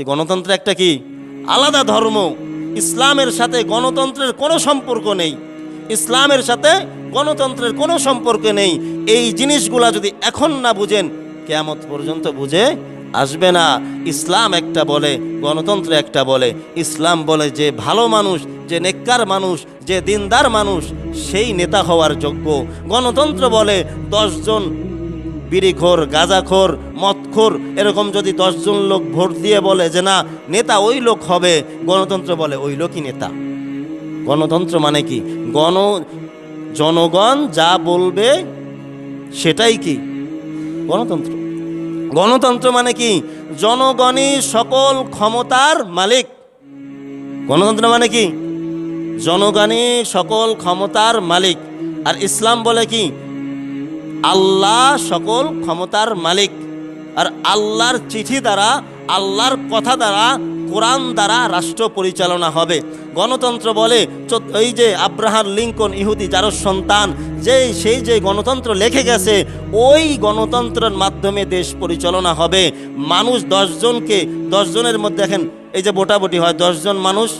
গণতন্ত্র একটা কি? আলাদা ধর্ম। ইসলামের সাথে গণতন্ত্রের কোনো সম্পর্ক নেই। ইসলামের সাথে গণতন্ত্রের কোনো সম্পর্ক নেই। এই জিনিসগুলা যদি এখন না বুঝেন, কেয়ামত পর্যন্ত বুঝে আসবে না। ইসলাম একটা বলে, গণতন্ত্র একটা বলে। ইসলাম বলে যে ভালো মানুষ, যে নেককার মানুষ, যে দিনদার মানুষ, সেই নেতা হওয়ার যোগ্য। গণতন্ত্র বলে দশজন বিড়িখোর, গাঁজাখোর, মদখোর, এরকম যদি দশজন লোক ভোট দিয়ে বলে যে না, নেতা ওই লোক হবে, গণতন্ত্র বলে ওই লোকই নেতা। গণতন্ত্র মানে কি? গণ, জনগণ যা বলবে সেটাই কি? গণতন্ত্র। গণতন্ত্র মানে কি? জনগণই সকল ক্ষমতার মালিক। গণতন্ত্র মানে কি? জনগণই সকল ক্ষমতার মালিক। আর ইসলাম বলে কি? আল্লাহ সকল ক্ষমতার মালিক। আর আল্লাহর চিঠি দ্বারা, আল্লাহর কথা দ্বারা, কোরআন দ্বারা রাষ্ট্র পরিচালনা হবে। গণতন্ত্র বলে এই যে আব্রাহাম লিঙ্কন ইহুদি যার সন্তান যে সেই যে গণতন্ত্র লেখে গেছে, ওই গণতন্ত্রের মাধ্যমে দেশ পরিচালনা হবে। মানুষ দশজনকে দশজনের মধ্যে দেখেন, এই যে ভোটাভুটি হয় দশজন মানুষ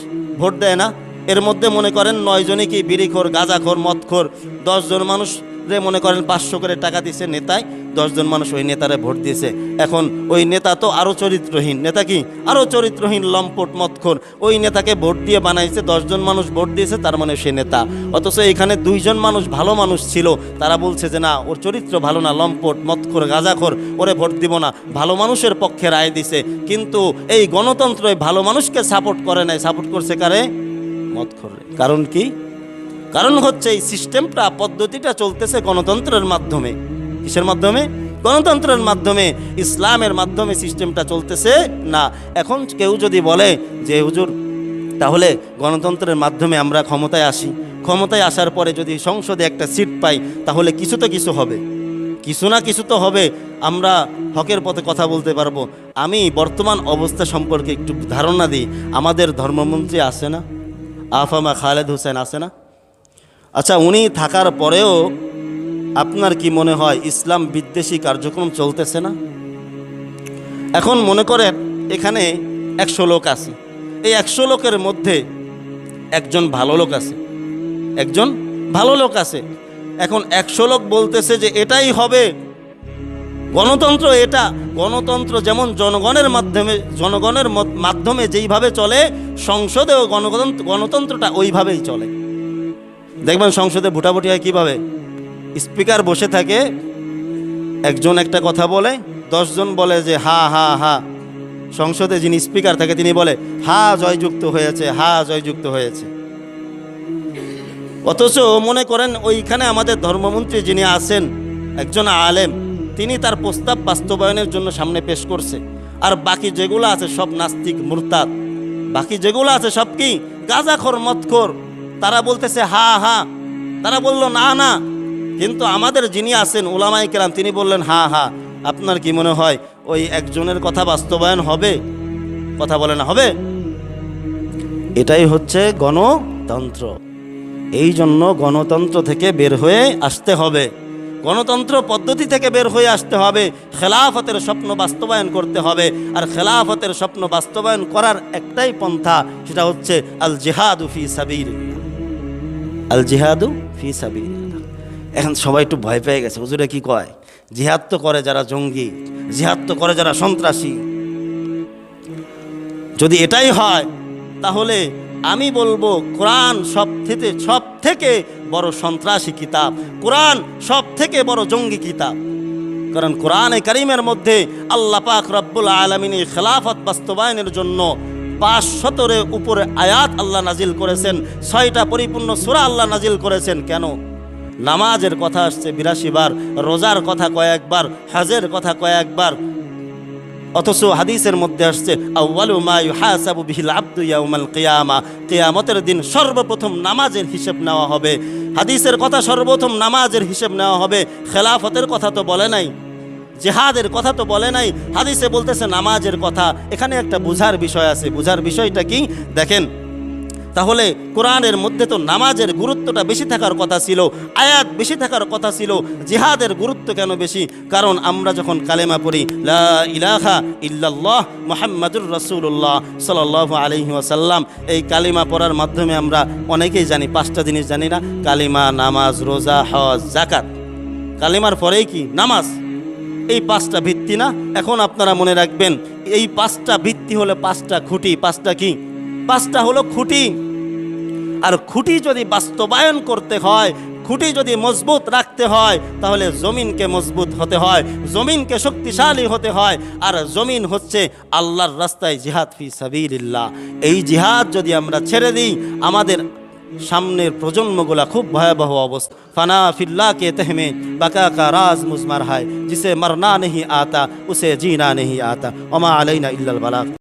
ভোট দেয় না। এর মধ্যে মনে করেন নয় জনই কি বিড়িখোর, গাঁজাখোর, মদখোর। দশজন মানুষ রে মনে করেন পাঁচশো করে টাকা দিছে নেতায় দশজন মানুষ ওই নেতারে ভোট দিয়েছে। এখন ওই নেতা তো আরও চরিত্রহীন। নেতা কি? আরও চরিত্রহীন লম্পট মতখোর ওই নেতাকে ভোট দিয়ে বানাইছে, দশজন মানুষ ভোট দিয়েছে, তার মানে সে নেতা। অথচ এখানে দুইজন মানুষ ভালো মানুষ ছিল, তারা বলছে যে না, ওর চরিত্র ভালো না, লম্পট মতখোর গাঁজাখোর, ওরে ভোট দিব না। ভালো মানুষের পক্ষে রায় দিছে। কিন্তু এই গণতন্ত্র ভালো মানুষকে সাপোর্ট করে নাই। সাপোর্ট করছে কারে? মতখোর কারণ কি? কারণ হচ্ছে এই সিস্টেমটা, পদ্ধতিটা চলতেছে গণতন্ত্রের মাধ্যমে। কিসের মাধ্যমে? গণতন্ত্রের মাধ্যমে, ইসলামের মাধ্যমে সিস্টেমটা চলতেছে না। এখন কেউ যদি বলে যে, হুজুর, তাহলে গণতন্ত্রের মাধ্যমে আমরা ক্ষমতায় আসি। ক্ষমতায় আসার পরে যদি সংসদে একটা সিট পাই, তাহলে কিছু তো কিছু হবে। কিছু না কিছু তো হবে। আমরা হকের পথে কথা বলতে পারব। আমি বর্তমান অবস্থা সম্পর্কে একটু ধারণা দিই। আমাদের ধর্মমন্ত্রী আছে না? আফামা খালেদ হোসেন আছে না? আচ্ছা উনি থাকার পরেও আপনার কি মনে হয় ইসলাম বিদ্বেষী কার্যক্রম চলতেছে না? এখন মনে করেন এখানে একশো লোক আছে। এই একশো লোকের মধ্যে একজন ভালো লোক আছে। একজন ভালো লোক আছে। এখন একশো লোক বলতেছে যে এটাই হবে। গণতন্ত্র এটা। গণতন্ত্র যেমন জনগণের মাধ্যমে জনগণের মাধ্যমে যেইভাবে চলে, সংসদেও গণতন্ত্র গণতন্ত্রটা ওইভাবেই চলে। দেখবেন সংসদে ভোটাভুটি হয় কীভাবে? স্পিকার বসে থাকে, একজন একটা কথা বলে, দশজন বলে যে হা হা হা। সংসদে যিনি স্পিকার থাকে, তিনি বলে, হা, জয়যুক্ত হয়েছে, হা, জয়যুক্ত হয়েছে। অথচ মনে করেন ওইখানে আমাদের ধর্মমন্ত্রী যিনি আছেন, একজন আলেম, তিনি তার প্রস্তাব বাস্তবায়নের জন্য সামনে পেশ করছে। আর বাকি যেগুলো আছে সব নাস্তিক, মুরতাদ। বাকি যেগুলো আছে সব কি? গাঁজাখোর মতখোর তারা বলতেছে, হা হা। তারা বলল, না না। কিন্তু আমাদের যিনি আছেন ওলামাই কেরাম, তিনি বললেন, হা হা। আপনার কি মনে হয় ওই একজনের কথা বাস্তবায়ন হবে? কথা বলে না, হবে? এটাই হচ্ছে গণতন্ত্র। এই জন্য গণতন্ত্র থেকে বের হয়ে আসতে হবে। গণতন্ত্র পদ্ধতি থেকে বের হয়ে আসতে হবে। খেলাফতের স্বপ্ন বাস্তবায়ন করতে হবে। আর খেলাফতের স্বপ্ন বাস্তবায়ন করার একটাই পন্থা, সেটা হচ্ছে আল জেহাদু ফি সাবির আল জিহাদু ফি সাবির এখন সবাই একটু ভয় পেয়ে গেছে, হুজুরে কি কয়? জিহাদ তো করে যারা জঙ্গি, জিহাদ তো করে যারা সন্ত্রাসী। যদি এটাই হয়, তাহলে আমি বলব কোরআন সব থেকে সব থেকে বড় সন্ত্রাসী কিতাব। কোরআন সব থেকে বড় জঙ্গি কিতাব। কারণ কোরআনে করিমের মধ্যে আল্লাহ পাক রব্বুল আলমিনী খেলাফত বাস্তবায়নের জন্য পাঁচ শতরের উপরে আয়াত আল্লাহ নাজিল করেছেন, ছয়টা পরিপূর্ণ সুরা আল্লাহ নাজিল করেছেন, কেন? নামাজের কথা আসছে বিরাশি বার, রোজার কথা কয়েকবার, হজের কথা কয়েকবার। অথচ হাদিসের মধ্যে আসছে কিয়ামা। কিয়ামতের দিন সর্বপ্রথম নামাজের হিসেব নেওয়া হবে। হাদিসের কথা সর্বপ্রথম নামাজের হিসেব নেওয়া হবে। খেলাফতের কথা তো বলে নাই। জেহাদের কথা তো বলে নাই, হাদিসে বলতেছে নামাজের কথা। এখানে একটা বুঝার বিষয় আছে। বুঝার বিষয়টা কি? দেখেন, তাহলে কোরআনের মধ্যে তো নামাজের গুরুত্বটা বেশি থাকার কথা ছিল, আয়াত বেশি থাকার কথা ছিল, জিহাদের গুরুত্ব কেন বেশি? কারণ আমরা যখন কালেমা পড়ি, লা ইলাহা ইল্লাল্লাহ মোহাম্মদুর রসুল্লাহ সাল্লাহ আলহি ওয়াসাল্লাম, এই কালিমা পড়ার মাধ্যমে আমরা অনেকেই জানি, পাঁচটা জিনিস জানি না, কালিমা, নামাজ, রোজা, হজ জাকাত কালিমার পরেই কি? নামাজ। এই পাঁচটা ভিত্তি না? এখন আপনারা মনে রাখবেন, এই পাঁচটা ভিত্তি হলো পাঁচটা খুঁটি। পাঁচটা কি? পাঁচটা হলো খুঁটি। আর খুঁটি যদি বাস্তবায়ন করতে হয়, খুঁটি যদি মজবুত রাখতে হয়, তাহলে জমিনকে মজবুত হতে হয়, জমিনকে শক্তিশালী হতে হয়। আর জমিন হচ্ছে আল্লাহর রাস্তায় জিহাদ ফি সাবিলিল্লাহ। এই জিহাদ যদি আমরা ছেড়ে দিই, আমাদের सामने प्रजन्मगुला खूब भयावह अवस्था फना फिल्ला के तहमे बका का राज मुजमर है जिसे मरना नहीं आता उसे जीना नहीं आता अमा अलैना इल्ल बला